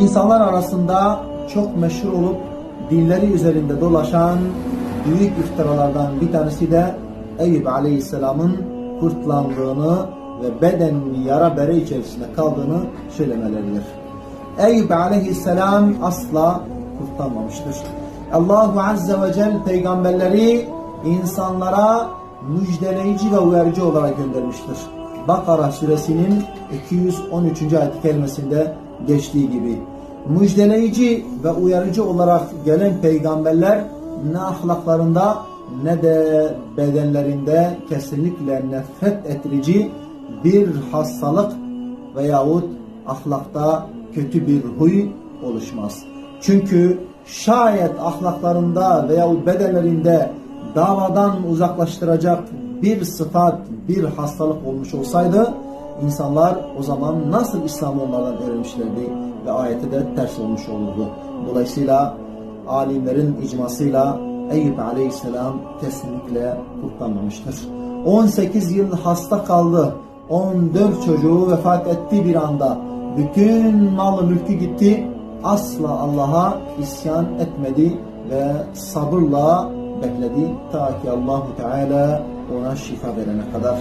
İnsanlar arasında çok meşhur olup dilleri üzerinde dolaşan büyük iftiralardan bir tanesi de Eyüp Aleyhisselam'ın kurtlandığını ve bedenini yara bere içerisinde kaldığını söylemeleridir. Eyüp Aleyhisselam asla kurtlanmamıştır. Allahu Azze ve Celle peygamberleri insanlara müjdeleyici ve uyarıcı olarak göndermiştir. Bakara suresinin 213. ayet kelimesinde geçtiği gibi müjdeleyici ve uyarıcı olarak gelen peygamberler ne ahlaklarında ne de bedenlerinde kesinlikle nefret ettirici bir hastalık veyahut ahlakta kötü bir huy oluşmaz. Çünkü şayet ahlaklarında veyahut bedenlerinde davadan uzaklaştıracak bir sıfat, bir hastalık olmuş olsaydı insanlar o zaman nasıl İslam'ı onlardan öğrenmişlerdi ve ayete de ters olmuş olurdu. Dolayısıyla alimlerin icmasıyla Eyüp Aleyhisselam kesinlikle kurtlanmamıştır. 18 yıl hasta kaldı. 14 çocuğu vefat etti bir anda. Bütün malı mülkü gitti. Asla Allah'a isyan etmedi ve sabırla bekledi ta ki Allahu Teala ona şifa verene kadar.